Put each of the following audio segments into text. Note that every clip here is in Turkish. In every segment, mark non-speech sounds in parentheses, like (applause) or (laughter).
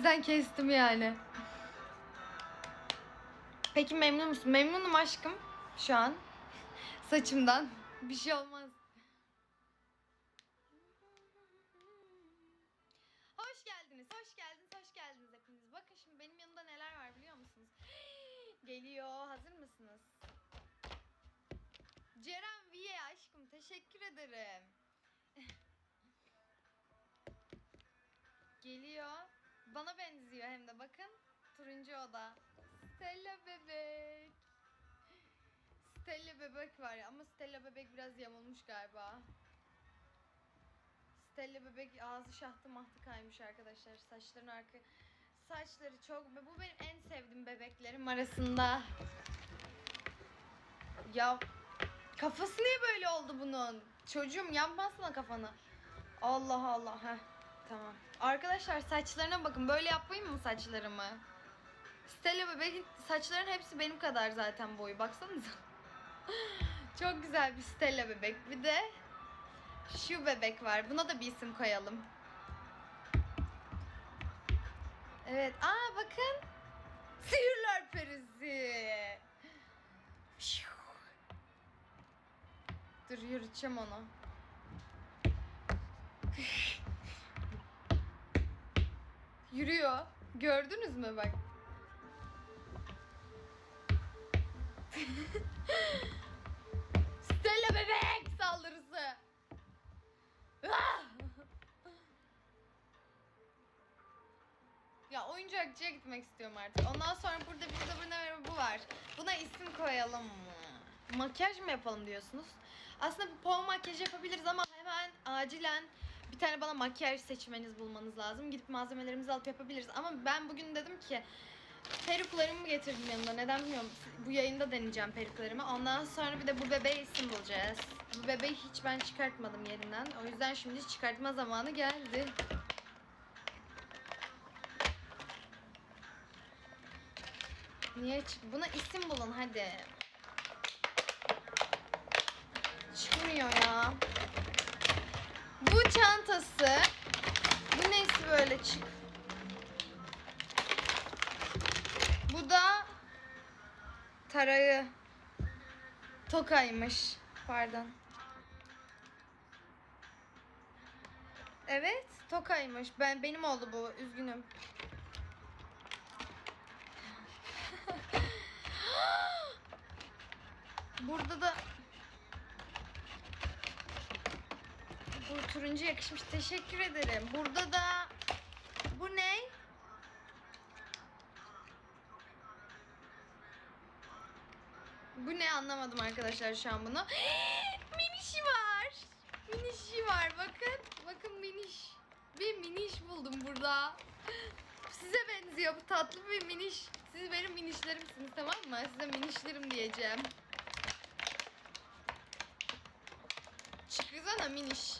yüzden kestim yani. Peki memnun musun? Memnunum aşkım şu an. Saçımdan. Bir şey olmaz. Hoş geldiniz, hoş geldiniz, hoş geldiniz hepiniz. Bakın şimdi benim yanımda neler var biliyor musunuz? (gasps) Geliyor, hazır mısınız? Ceren Viye aşkım, teşekkür ederim. (laughs) Geliyor. Bana benziyor hem de bakın. Turuncu oda. Stella bebek. Stella bebek var ya ama Stella bebek biraz yamulmuş galiba. Stella bebek ağzı şahtı mahtı kaymış arkadaşlar. Saçların arka saçları çok bu benim en sevdiğim bebeklerim arasında. Ya kafası niye böyle oldu bunun? Çocuğum yanmasına kafanı. Allah Allah. Heh, tamam. Arkadaşlar saçlarına bakın. Böyle yapmayayım mı saçlarımı? Stella bebeğin saçların hepsi benim kadar zaten boyu. Baksanıza. (laughs) Çok güzel bir Stella bebek. Bir de şu bebek var. Buna da bir isim koyalım. Evet. Aa bakın. Sihirler perisi. Dur yürüteceğim onu. Yürüyor. Gördünüz mü bak. Stella bebek saldırısı. Ya oyuncakçıya gitmek istiyorum artık. Ondan sonra burada bir bu ne bu var. Buna isim koyalım mı? Makyaj mı yapalım diyorsunuz? Aslında pon makyaj yapabiliriz ama hemen acilen tane bana makyaj seçmeniz bulmanız lazım. Gidip malzemelerimizi alıp yapabiliriz. Ama ben bugün dedim ki peruklarımı getirdim yanımda. Neden bilmiyorum. Bu yayında deneyeceğim peruklarımı. Ondan sonra bir de bu bebeğe isim bulacağız. Bu bebeği hiç ben çıkartmadım yerinden. O yüzden şimdi çıkartma zamanı geldi. Niye çık? Buna isim bulun hadi. Çıkmıyor ya. Bu çantası. Bu neyse böyle çık. Bu da tarayı. Tokaymış. Pardon. Evet, tokaymış. Ben benim oldu bu. Üzgünüm. (laughs) Burada da bu turuncu yakışmış. Teşekkür ederim. Burada da bu ne? Bu ne anlamadım arkadaşlar şu an bunu. (gasps) minişi var. Minişi var bakın. Bakın miniş. Bir miniş buldum burada. (gasps) Size benziyor bu tatlı bir miniş. Siz benim minişlerimsiniz tamam mı? Size minişlerim diyeceğim. Miniş. Miniş.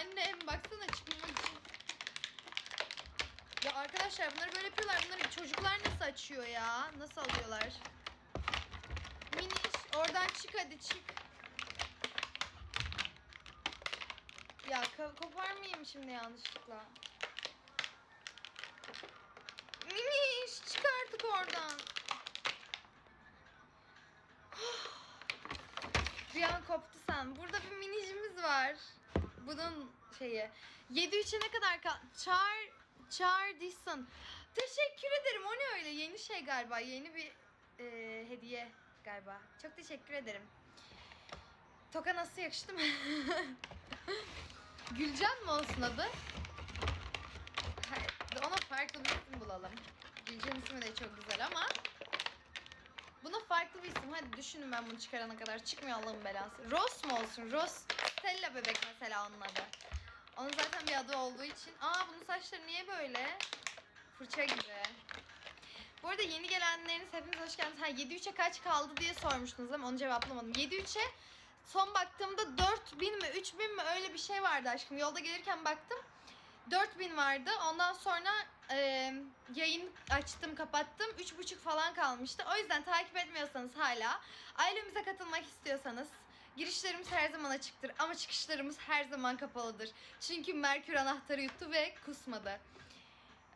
Annem. Baksana çıkmamak için. Ya arkadaşlar bunları böyle yapıyorlar. Bunları çocuklar nasıl açıyor ya? Nasıl alıyorlar? Miniş oradan çık hadi çık. Ya ko- koparmayayım şimdi yanlışlıkla. Miniş çık artık oradan. (sighs) Bir an koptu sen. Burada bir minicimiz var. Bunun şeyi. 7-3'e ne kadar kal... Char... Char Dixon. Teşekkür ederim. O ne öyle? Yeni şey galiba. Yeni bir e, hediye galiba. Çok teşekkür ederim. Toka nasıl yakıştı mı? (laughs) Gülcan mı olsun adı? Ona farklı bir isim bulalım. Gülcan ismi de çok güzel ama Buna farklı bir isim. Hadi düşünün ben bunu çıkarana kadar. Çıkmıyor Allah'ın belası. Rose mu olsun? Rose. Stella bebek mesela onun adı. Onun zaten bir adı olduğu için. Aa bunun saçları niye böyle? Fırça gibi. Bu arada yeni gelenleriniz hepiniz hoş geldiniz. Ha 7-3'e kaç kaldı diye sormuştunuz ama onu cevaplamadım. 7-3'e son baktığımda 4000 mi 3000 mi öyle bir şey vardı aşkım. Yolda gelirken baktım. 4000 vardı. Ondan sonra e, yayın açtım, kapattım. 3.5 falan kalmıştı. O yüzden takip etmiyorsanız hala, ailemize katılmak istiyorsanız Girişlerimiz her zaman açıktır ama çıkışlarımız her zaman kapalıdır. Çünkü Merkür anahtarı yuttu ve kusmadı.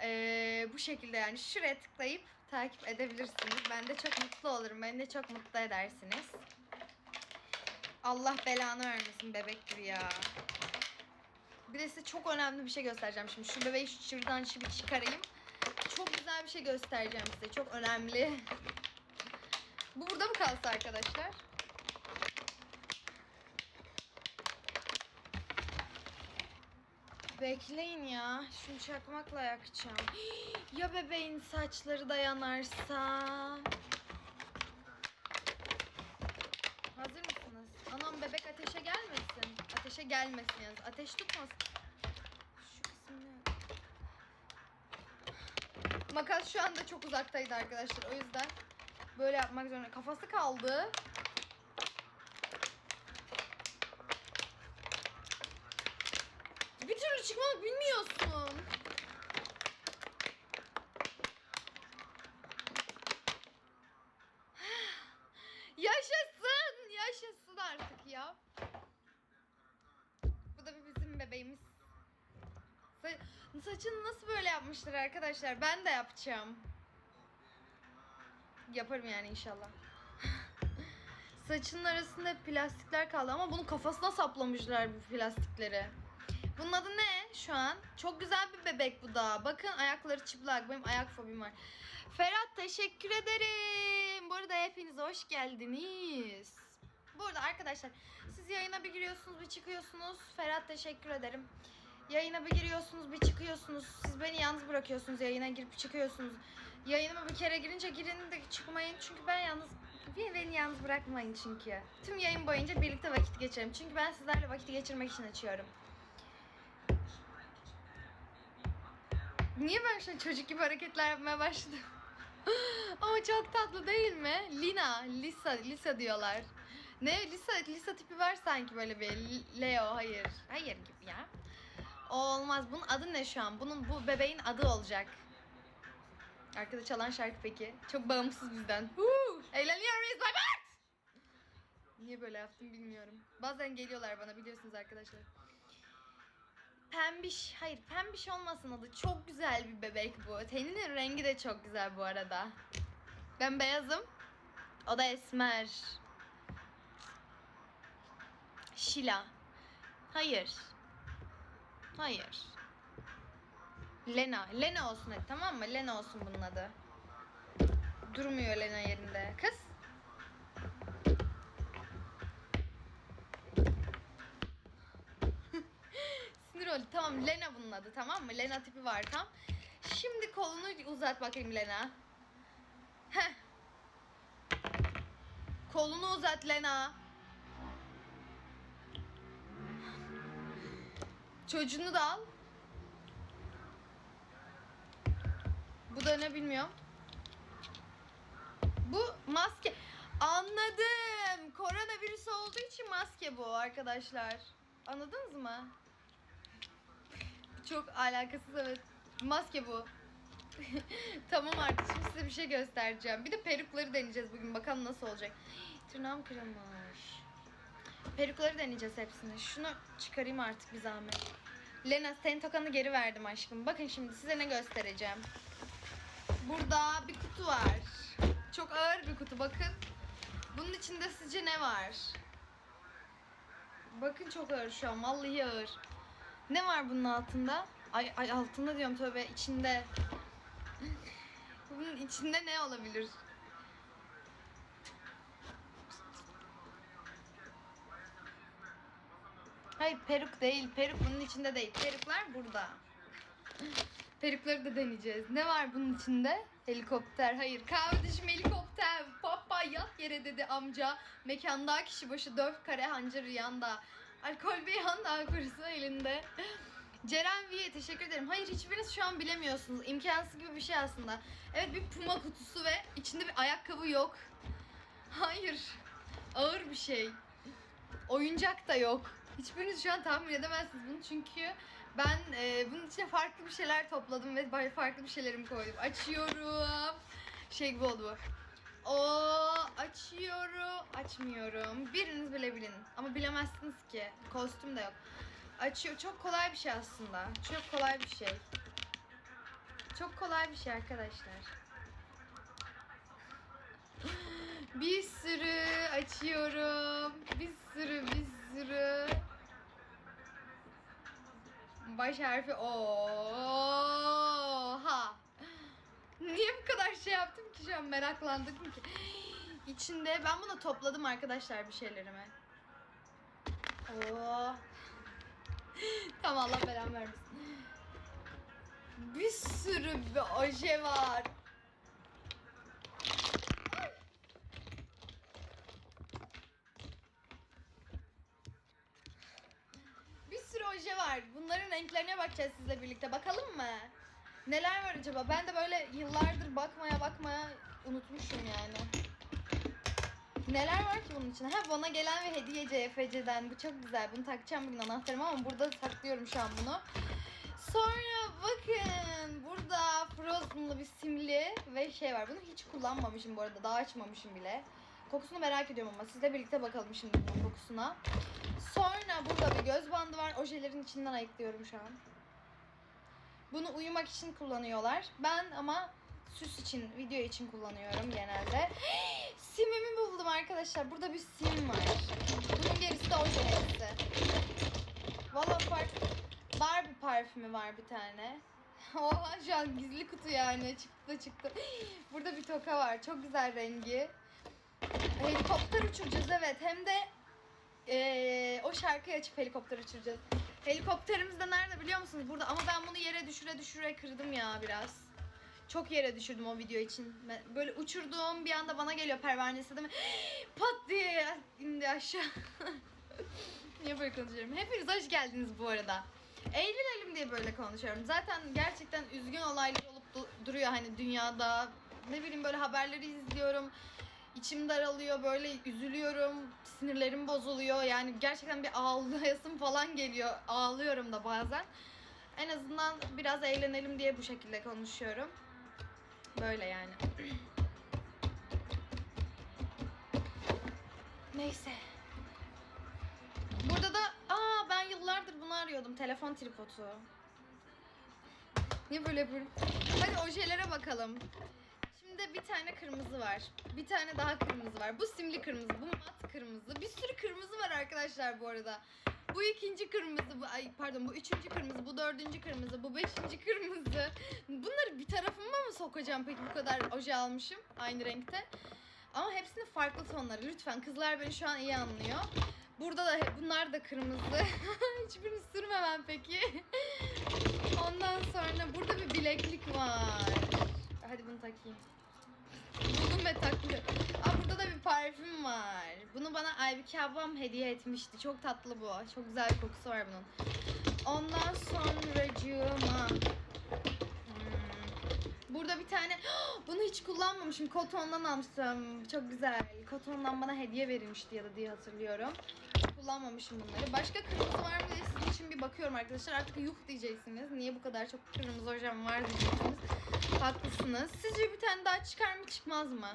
Ee, bu şekilde yani şuraya tıklayıp takip edebilirsiniz. Ben de çok mutlu olurum. Beni de çok mutlu edersiniz. Allah belanı vermesin bebek gibi ya. Bir de size çok önemli bir şey göstereceğim şimdi. Şu bebeği şuradan şimdi çıkarayım. Çok güzel bir şey göstereceğim size. Çok önemli. Bu burada mı kalsa arkadaşlar? Bekleyin ya. Şunu çakmakla yakacağım. (gasps) Ya bebeğin saçları da yanarsa? Hazır mısınız? Anam bebek ateşe gelmesin. Ateşe gelmesin yalnız. Ateş tutmasın. Şu kısmını... Makas şu anda çok uzaktaydı arkadaşlar. O yüzden böyle yapmak zorunda. Kafası kaldı. Türlü çıkmak bilmiyorsun. (sighs) Yaşasın! Yaşasın artık ya. Bu da bizim bebeğimiz. Sa- saçını nasıl böyle yapmışlar arkadaşlar? Ben de yapacağım. Yaparım yani inşallah. (laughs) Saçının arasında plastikler kaldı ama bunun kafasına saplamışlar bu plastikleri. Bunun adı ne şu an? Çok güzel bir bebek bu da. Bakın ayakları çıplak. Benim ayak fobim var. Ferhat teşekkür ederim. Bu arada hepiniz hoş geldiniz. Burada arkadaşlar siz yayına bir giriyorsunuz bir çıkıyorsunuz. Ferhat teşekkür ederim. Yayına bir giriyorsunuz bir çıkıyorsunuz. Siz beni yalnız bırakıyorsunuz yayına girip çıkıyorsunuz. Yayınıma bir kere girince girin de çıkmayın. Çünkü ben yalnız beni yalnız bırakmayın çünkü. Tüm yayın boyunca birlikte vakit geçirelim. Çünkü ben sizlerle vakit geçirmek için açıyorum. Niye ben an çocuk gibi hareketler yapmaya başladım? (laughs) Ama çok tatlı değil mi? Lina, Lisa, Lisa diyorlar. Ne Lisa, Lisa tipi var sanki böyle bir Leo hayır. Hayır gibi ya. O olmaz. Bunun adı ne şu an? Bunun bu bebeğin adı olacak. Arkada çalan şarkı peki. Çok bağımsız bizden. Huu! Eğleniyor muyuz Babert? Niye böyle yaptım bilmiyorum. Bazen geliyorlar bana biliyorsunuz arkadaşlar. Pembiş. Hayır pembiş olmasın adı. Çok güzel bir bebek bu. Teninin rengi de çok güzel bu arada. Ben beyazım. O da esmer. Şila. Hayır. Hayır. Lena. Lena olsun hadi tamam mı? Lena olsun bunun adı. Durmuyor Lena yerinde. Kız. Oldu. Tamam Lena bunun adı tamam mı? Lena tipi var tam. Şimdi kolunu uzat bakayım Lena. Heh. Kolunu uzat Lena. Çocuğunu da al. Bu da ne bilmiyorum. Bu maske. Anladım. Koronavirüs olduğu için maske bu arkadaşlar. Anladınız mı? Çok alakasız evet. Maske bu. (laughs) tamam artık şimdi size bir şey göstereceğim. Bir de perukları deneyeceğiz bugün. Bakalım nasıl olacak. (gasps) Tırnağım kırılmış. Perukları deneyeceğiz hepsini. Şunu çıkarayım artık bir zahmet. Lena senin tokanı geri verdim aşkım. Bakın şimdi size ne göstereceğim. Burada bir kutu var. Çok ağır bir kutu bakın. Bunun içinde sizce ne var? Bakın çok ağır şu an. Vallahi ağır. Ne var bunun altında? Ay, ay altında diyorum tövbe içinde. (laughs) bunun içinde ne olabilir? Hayır peruk değil. Peruk bunun içinde değil. Peruklar burada. (laughs) Perukları da deneyeceğiz. Ne var bunun içinde? Helikopter. Hayır. Kardeşim helikopter. Papa yat yere dedi amca. Mekanda kişi başı döv kare hancır yanda. Alkol bir yanda alkolüsü elinde. Ceren Viye teşekkür ederim. Hayır hiçbiriniz şu an bilemiyorsunuz. İmkansız gibi bir şey aslında. Evet bir puma kutusu ve içinde bir ayakkabı yok. Hayır. Ağır bir şey. Oyuncak da yok. Hiçbiriniz şu an tahmin edemezsiniz bunu çünkü ben e, bunun içine farklı bir şeyler topladım ve farklı bir şeylerimi koydum. Açıyorum. Şey gibi oldu bu. O açıyorum. Açmıyorum. Biriniz bile bilin. Ama bilemezsiniz ki. Kostüm de yok. Açıyor. Çok kolay bir şey aslında. Çok kolay bir şey. Çok kolay bir şey arkadaşlar. (laughs) Bir sürü açıyorum. Bir sürü bir sürü. Baş harfi oha. Niye bu kadar şey yaptım an meraklandım ki. İçinde ben bunu topladım arkadaşlar bir şeylerimi. Oo. tamam Allah belamı vermesin. Bir sürü bir oje var. Bir sürü oje var. Bunların renklerine bakacağız sizle birlikte. Bakalım mı? Neler var acaba? Ben de böyle yıllardır bakmaya bakmaya unutmuşum yani. Neler var ki bunun içinde? Ha bana gelen ve hediye CFC'den. Bu çok güzel. Bunu takacağım bugün anahtarıma ama burada saklıyorum şu an bunu. Sonra bakın burada Frozen'lı bir simli ve şey var. Bunu hiç kullanmamışım bu arada. Daha açmamışım bile. Kokusunu merak ediyorum ama sizle birlikte bakalım şimdi bunun kokusuna. Sonra burada bir göz bandı var. Ojelerin içinden ayıklıyorum şu an. Bunu uyumak için kullanıyorlar. Ben ama süs için, video için kullanıyorum genelde. (gasps) Simimi buldum arkadaşlar. Burada bir sim var. Bunun gerisi de oje hepsi. Valla fark... Barbie parfümü var bir tane. (laughs) Oha şu an gizli kutu yani. Çıktı da çıktı. (gasps) Burada bir toka var. Çok güzel rengi. Helikopter uçuracağız evet. Hem de ee, o şarkıyı açıp helikopter uçuracağız. Helikopterimiz de nerede biliyor musunuz? Burada ama ben bunu yere düşüre düşüre kırdım ya biraz. Çok yere düşürdüm o video için. Ben Böyle uçurduğum bir anda bana geliyor pervanesi değil mi? (gasps) Pat diye indi aşağı. (laughs) Niye böyle konuşuyorum? Hepiniz hoş geldiniz bu arada. Eğlenelim diye böyle konuşuyorum. Zaten gerçekten üzgün olaylar olup du- duruyor hani dünyada. Ne bileyim böyle haberleri izliyorum. İçim daralıyor böyle üzülüyorum. Sinirlerim bozuluyor. Yani gerçekten bir ağlayasım falan geliyor. Ağlıyorum da bazen. En azından biraz eğlenelim diye bu şekilde konuşuyorum. Böyle yani. Neyse. Burada da aa ben yıllardır bunu arıyordum. Telefon tripodu. Niye böyle yapıyorum? Hadi ojelere bakalım. Şimdi bir tane kırmızı var. Bir tane daha kırmızı var. Bu simli kırmızı, bu mat kırmızı. Bir sürü kırmızı var arkadaşlar bu arada. Bu ikinci kırmızı, bu ay pardon bu üçüncü kırmızı, bu dördüncü kırmızı, bu beşinci kırmızı. Bunları bir tarafıma mı sokacağım peki bu kadar oje almışım aynı renkte? Ama hepsinin farklı tonları. Lütfen kızlar beni şu an iyi anlıyor. Burada da bunlar da kırmızı. (laughs) Hiçbirini sürmemem peki. Ondan sonra burada bir bileklik var. Hadi bunu takayım. Ve takıyorum. Aa burada da bir parfüm var. Bunu bana Aybike ablam hediye etmişti. Çok tatlı bu. Çok güzel bir kokusu var bunun. Ondan sonra cığıma. Burada bir tane (gasps) bunu hiç kullanmamışım. Koton'dan almıştım. Çok güzel. Koton'dan bana hediye verilmişti ya da diye hatırlıyorum. Kullanmamışım bunları. Başka kırmızı var mı diye sizin için bir bakıyorum arkadaşlar. Artık yuh diyeceksiniz. Niye bu kadar çok kırmızı hocam var diyeceksiniz. Haklısınız. Sizce bir tane daha çıkar mı çıkmaz mı?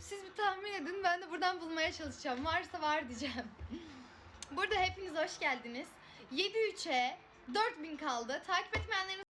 Siz bir tahmin edin. Ben de buradan bulmaya çalışacağım. Varsa var diyeceğim. (laughs) Burada hepiniz hoş geldiniz. 7-3'e 4000 kaldı. Takip etmeyenleriniz